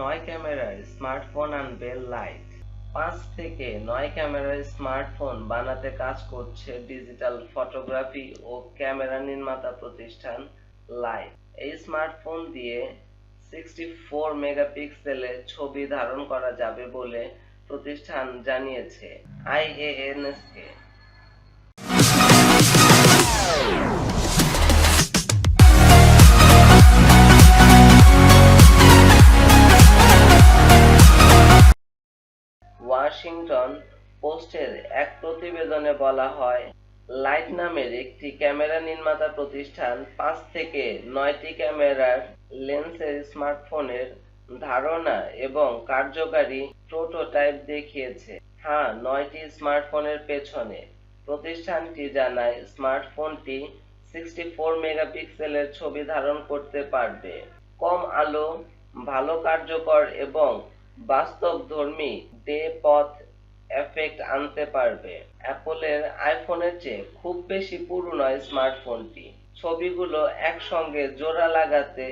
নয় ক্যামেরার স্মার্টফোন আনবে লাইট পাঁচ থেকে নয় ক্যামেরার স্মার্টফোন বানাতে কাজ করছে ডিজিটাল ফটোগ্রাফি ও ক্যামেরা নির্মাতা প্রতিষ্ঠান লাইট এই স্মার্টফোন দিয়ে সিক্সটি ফোর মেগাপিক্সেলের ছবি ধারণ করা যাবে বলে প্রতিষ্ঠান জানিয়েছে। আইএএনএস ওয়াশিংটন পোস্টের এক প্রতিবেদনে বলা হয়, লাইট নামের একটি ক্যামেরা নির্মাতা প্রতিষ্ঠান পাঁচ থেকে নয়টি ক্যামেরার লেন্সের স্মার্টফোনের ধারণা এবং কার্যকারী প্রোটোটাইপ দেখিয়েছে। হ্যাঁ নয়টি স্মার্টফোনের পেছনে প্রতিষ্ঠানটি জানায়, স্মার্টফোনটি সিক্সটি ফোর মেগাপিক্সেলের ছবি ধারণ করতে পারবে। কম আলো, ভালো কার্যকর এবং বাস্তবধর্মী ডে পথ এফেক্ট আনতে পারবে। অ্যাপলের আইফোনের চেয়ে খুব বেশি পুরু নয় স্মার্টফোনটি। ছবিগুলো একসঙ্গে জোড়া লাগাতে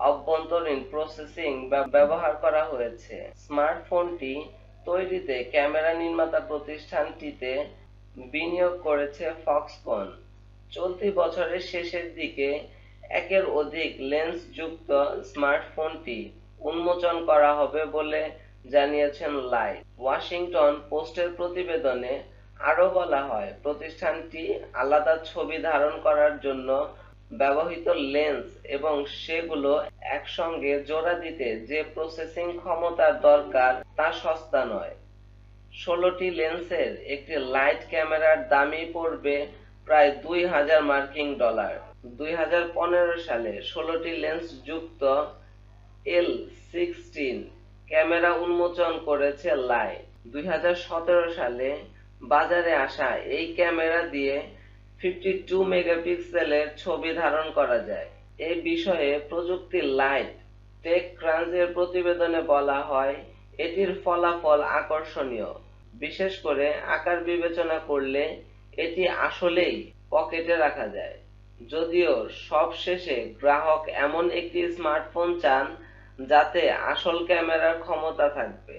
অভ্যন্তরীণ প্রসেসিং ব্যবহার করা হয়েছে। স্মার্টফোনটি তৈরিতে ক্যামেরা নির্মাতা প্রতিষ্ঠানটিতে বিনিয়োগ করেছে ফক্সকন। চলতি বছরের শেষের দিকে একের অধিক লেন্স যুক্ত স্মার্টফোনটি উন্মোচন করা হবে বলে জানিয়েছেন লাইট ওয়াশিংটন পোস্টের প্রতিবেদনে আরও বলা হয়, প্রতিষ্ঠানটি আলাদা ছবি ধারণ করার জন্য ব্যবহৃত লেন্স এবং সেগুলো একসঙ্গে জোড়া দিতে যে প্রসেসিং ক্ষমতার দরকার তা সস্তা নয়। ষোলোটি লেন্সের একটি লাইট ক্যামেরার দামই পড়বে প্রায় দুই হাজার মার্কিন ডলার। দুই হাজার পনেরো সালে ষোলোটি লেন্স যুক্ত এল সিক্সটিন ক্যামেরা উন্মোচন করেছে লাইট দুই সালে বাজারে আসা এই ক্যামেরা দিয়ে ফিফটি টু মেগাপিক্সেলের ছবি ধারণ করা যায়। এই বিষয়ে প্রযুক্তি লাইট, টেক ক্রাঞ্চের প্রতিবেদনে বলা হয়, এটির ফলাফল আকর্ষণীয়। বিশেষ করে আকার বিবেচনা করলে এটি আসলেই পকেটে রাখা যায়। যদিও সবশেষে গ্রাহক এমন একটি স্মার্টফোন চান যাতে আসল ক্যামেরার ক্ষমতা থাকবে।